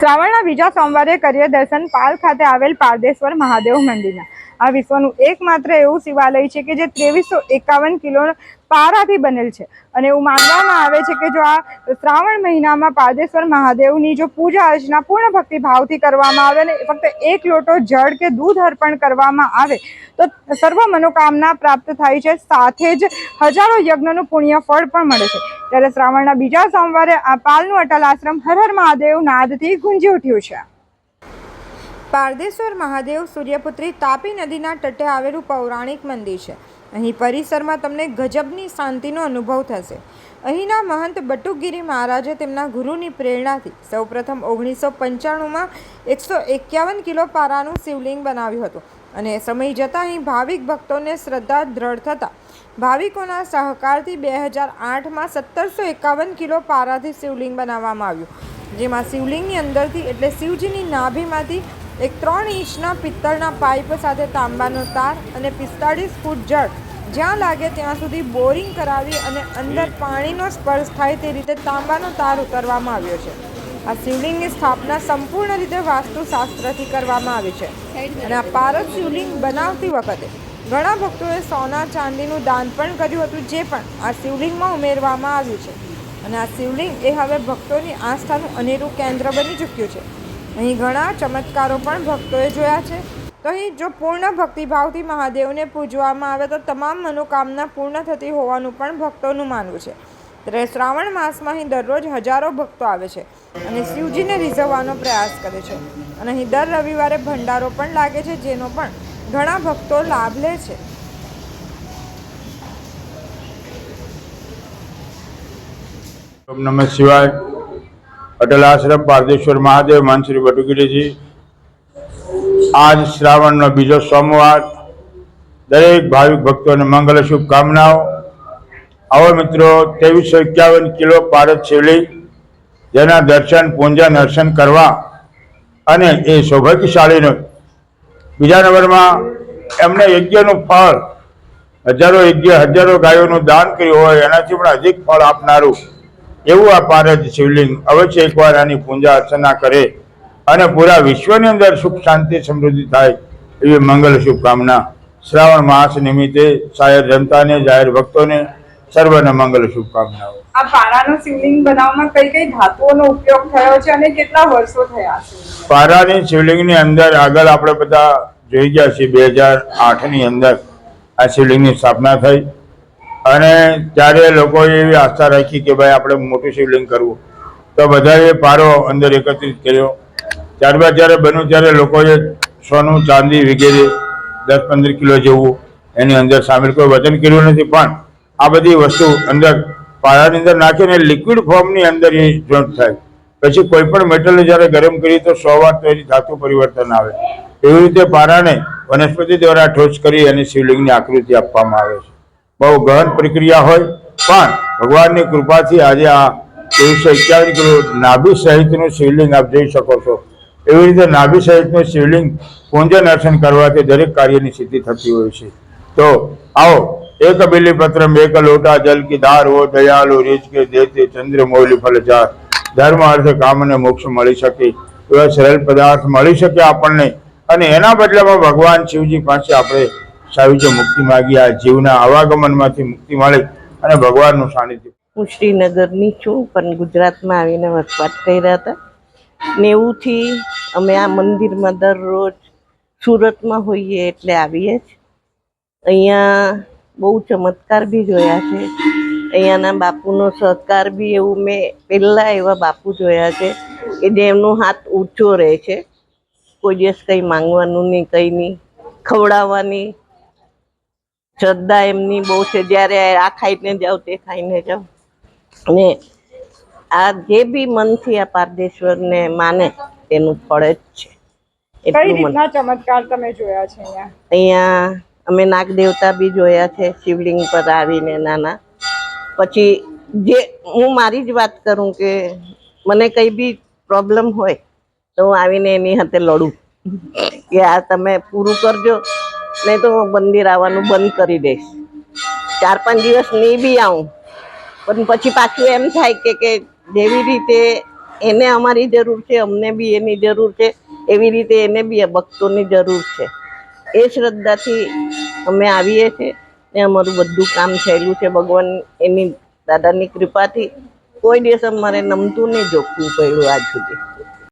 શ્રાવણના બીજા સોમવારે કરીએ દર્શન પાલ ખાતે આવેલ પારદેશ્વર મહાદેવ મંદિરના. આ વિશ્વનું એકમાત્ર એવું શિવાલય છે કે જે ત્રેવીસો એકાવન કિલો પારાથી બનેલ છે. અને એવું માનવામાં આવે છે કે જો આ શ્રાવણ મહિનામાં પાદેશ્વર મહાદેવની જો પૂજા અર્ચના પૂર્ણ ભક્તિ ભાવથી કરવામાં આવે અને ફક્ત એક લોટો જળ કે દૂધ અર્પણ કરવામાં આવે, તો સર્વ મનોકામના પ્રાપ્ત થાય છે. સાથે જ હજારો યજ્ઞનું પુણ્ય ફળ પણ મળે છે. ત્યારે શ્રાવણના બીજા સોમવારે આ પાલનું અટલ આશ્રમ હર હર મહાદેવ નાદથી ગુંજી ઉઠ્યું છે. પારદેશ્વર મહાદેવ સૂર્યપુત્રી તાપી નદીના તટે આવેલું પૌરાણિક મંદિર છે. અહીં પરિસરમાં તમને ગજબની શાંતિનો અનુભવ થશે. અહીંના મહંત બટુગીરી મહારાજે તેમના ગુરુની પ્રેરણાથી સૌપ્રથમ ઓગણીસો પંચાણુંમાં એકસો એકાવન કિલો પારાનું શિવલિંગ બનાવ્યું હતું અને સમય જતાં અહીં ભાવિક ભક્તોને શ્રદ્ધા દ્રઢ થતાં ભાવિકોના સહકારથી બે હજાર આઠમાં સત્તરસો એકાવન કિલો પારાથી શિવલિંગ બનાવવામાં આવ્યું. જેમાં શિવલિંગની અંદરથી એટલે શિવજીની નાભીમાંથી એક ત્રણ ઇંચના પિત્તળના પાઇપ સાથે તાંબાનો તાર અને પિસ્તાળીસ ફૂટ જળ. જ્યાં લાગે ત્યાં સુધી બોરિંગ કરાવી અને અંદર પાણીનો સ્પર્શ થાય તે રીતે તાંબાનો તાર ઉતરવામાં આવ્યો છે. આ શિવલિંગની સ્થાપના સંપૂર્ણ રીતે વાસ્તુશાસ્ત્રથી કરવામાં આવી છે. અને આ પારસ શિવલિંગ બનાવતી વખતે ઘણા ભક્તોએ સોના ચાંદીનું દાન પણ કર્યું હતું જે પણ આ શિવલિંગમાં ઉમેરવામાં આવ્યું છે. અને આ શિવલિંગ એ હવે ભક્તોની આસ્થાનું અનેરું કેન્દ્ર બની ચૂક્યું છે. અહીં ઘણા ચમત્કારો પણ ભક્તોએ જોયા છે. તો અહીં જો પૂર્ણ ભક્તિભાવથી મહાદેવને પૂજવામાં આવે તો તમામ મનોકામના પૂર્ણ થતી હોવાનું પણ ભક્તોનું માનવું છે. ત્યારે શ્રાવણ માસમાં અહીં દરરોજ હજારો ભક્તો આવે છે અને શિવજીને રીઝવવાનો પ્રયાસ કરે છે. અને અહીં દર રવિવારે ભંડારો પણ લાગે છે, જેનો પણ ઘણા ભક્તો લાભ લે છે. નમઃ શિવાય. અટલ આશ્રમ પારદેશ્વર મહાદેવ માન શ્રી બટુગીરીજી આજ શ્રાવણનો બીજો સોમવાર. દરેક ભાવિક ભક્તોને મંગલ શુભકામનાઓ. આવો મિત્રો, ત્રેવીસો એકાવન કિલો પારદ શિવલિંગ જેના દર્શન પૂજન અર્ચન કરવા અને એ સૌભાગ્યશાળીનો. બીજા નંબરમાં, એમને યજ્ઞનું ફળ, હજારો યજ્ઞ, હજારો ગાયોનું દાન કર્યું હોય, એનાથી પણ અધિક ફળ આપનારું એવું આ પારદ શિવલિંગ અવશ્ય એકવાર આની પૂજા અર્ચના કરે અને પૂરા વિશ્વની અંદર સુખ શાંતિ સમૃદ્ધિ થાય એવી મંગલ શુભકામના શ્રાવણ માસ નિમિત્તે શાયર જનતાને જાહેર ભક્તોને સર્વને મંગલ શુભકામનાઓ. આ પારાનું શિવલિંગ બનાવવામાં કઈ કઈ ધાતુઓનો ઉપયોગ થયો છે અને કેટલા વર્ષો થયા છે? પારાની શિવલિંગની અંદર આગળ આપણે બધા જોઈ ગયા છીએ બે હજાર આઠની અંદર આ શિવલિંગની સ્થાપના થઈ. અને ત્યારે લોકોએ એવી આસ્થા રાખી કે ભાઈ આપણે મોટું શિવલિંગ કરવું. તો બધાએ પારો અંદર એકત્રિત કર્યો. ત્યારબાદ જ્યારે બન્યું ત્યારે લોકોએ સોનું, ચાંદી વગેરે દસ પંદર કિલો જેવું એની અંદર સામેલ કોઈ વજન કર્યું નથી. પણ આ બધી વસ્તુ અંદર પારાની અંદર નાખીને લિક્વિડ ફોર્મની અંદર એ જોઈન્ટ થાય. પછી કોઈ પણ મેટલને જ્યારે ગરમ કરીએ તો સો વાર તો એની ધાતુ પરિવર્તન આવે. એવી રીતે પારાને વનસ્પતિ દ્વારા ઠોસ કરી અને શિવલિંગની આકૃતિ આપવામાં આવે છે. બહુ ગહન પ્રક્રિયા હોય, પણ ભગવાનની કૃપાથી આજે આ ત્રેવીસો એકાવન કિલો નાભી સહિતનું શિવલિંગ આપ જોઈ શકો છો. એવી રીતે નાભી સહિતનું શિવલિંગ પૂજન અર્ચન કરવાથી દરેક કાર્યની સિદ્ધિ થતી હોય છે. તો આવો, એક બિલીપત્ર એક લોટા જલ કી ધાર હો દયાલુ રીચ કે દેતે, ચંદ્ર મોલી ફલ ચાર ધર્મ, અર્થ, કામ અને મોક્ષ મળી શકે. એવા સરળ પદાર્થ મળી શકે આપણને. અને એના બદલામાં ભગવાન શિવજી પાસે આપણે સાયુજ્ય મુક્તિ માગી આ જીવના આવાગમનમાંથી મુક્તિ મળે અને ભગવાનનું સાનિધ્ય. હું શ્રીનગરની છું, પણ ગુજરાતમાં આવીને વસવાટ કર્યા હતા. નેવુંથી અમે આ મંદિરમાં દરરોજ સુરતમાં હોઈએ એટલે આવીએ જ. અહીંયા બહુ ચમત્કાર બી જોયા છે. અહીંયાના બાપુનો સહકાર બી એવું મેં પહેલાં એવા બાપુ જોયા છે કે જેમનો હાથ ઊંચો રહે છે. કોઈ દિવસ કંઈ માંગવાનું નહીં, કંઈ નહીં. ખવડાવવાની શ્રદ્ધા એમની બહુ છે. જ્યારે આ ખાઈને જાઓ તે ખાઈને જાઓ. અને આ જે બી મનથી આ પારદેશ્વરને માને તેનું ફળ જ છે. એટલું મન. ચમત્કાર તમે જોયા છે અહીંયા? અમે નાગ દેવતા બી જોયા છે શિવલિંગ પર આવીને નાના. પછી જે હું મારી જ વાત કરું કે મને કંઈ બી પ્રોબ્લેમ હોય તો હું આવીને એની હાથે લડું. કે આ તમે પૂરું કરજો. નહીં તો હું મંદિર આવવાનું બંધ કરી દઈશ. ચાર પાંચ દિવસ નહીં બી આવું. પણ પછી પાછું એમ થાય કે કે જેવી રીતે એને અમારી જરૂર છે, અમને બી એની જરૂર છે, એવી રીતે એને બી ભક્તોની જરૂર છે. એ શ્રદ્ધાથી અમે આવીએ છીએ ને અમારું બધું કામ થયેલું છે. ભગવાન એની દાદાની કૃપાથી કોઈ દિવસ અમારે નમતું નહીં જોખવું પડ્યું આજ સુધી.